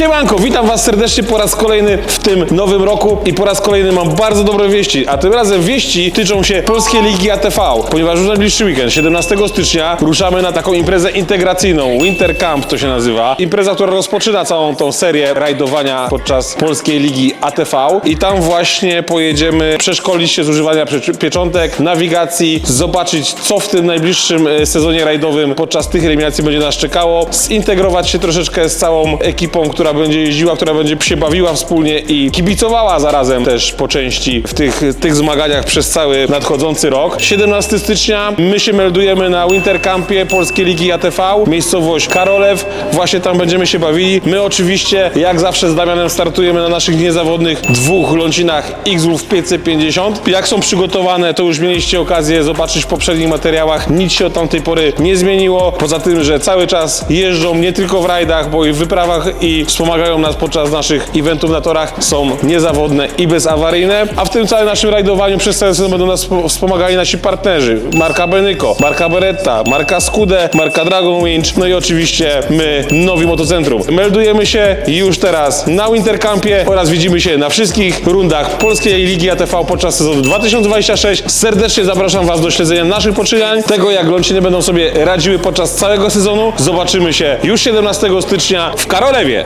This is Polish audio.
Siemanko, witam was serdecznie po raz kolejny w tym nowym roku i po raz kolejny mam bardzo dobre wieści, a tym razem wieści tyczą się Polskiej Ligi ATV, ponieważ już najbliższy weekend, 17 stycznia, ruszamy na taką imprezę integracyjną, Winter Camp to się nazywa. Impreza, która rozpoczyna całą tą serię rajdowania podczas Polskiej Ligi ATV i tam właśnie pojedziemy przeszkolić się z używania pie- pieczątek, nawigacji, zobaczyć co w tym najbliższym e, sezonie rajdowym podczas tych eliminacji będzie nas czekało, zintegrować się troszeczkę z całą ekipą, która będzie jeździła, która będzie się bawiła wspólnie i kibicowała zarazem też po części w tych, tych zmaganiach przez cały nadchodzący rok. 17 stycznia my się meldujemy na Wintercampie Polskiej Ligi ATV, miejscowość Karolew, właśnie tam będziemy się bawili. My oczywiście jak zawsze z Damianem startujemy na naszych niezawodnych dwóch lącinach X-Wolf 550. Jak są przygotowane, to już mieliście okazję zobaczyć w poprzednich materiałach. Nic się od tamtej pory nie zmieniło. Poza tym, że cały czas jeżdżą nie tylko w rajdach, bo i w wyprawach i wspomagają nas podczas naszych eventów na torach. Są niezawodne i bezawaryjne. A w tym całym naszym rajdowaniu przez cały sezon będą nas wspo- wspomagali nasi partnerzy. Marka Benyko, marka Beretta, marka Skude, marka Dragon Winch, no i oczywiście my, Nowi Motocentrum. Meldujemy się już teraz na Wintercampie oraz widzimy się na wszystkich rundach Polskiej Ligi ATV podczas sezonu 2026. Serdecznie zapraszam Was do śledzenia naszych poczynań, tego jak Ląciny będą sobie radziły podczas całego sezonu. Zobaczymy się już 17 stycznia w Karolewie.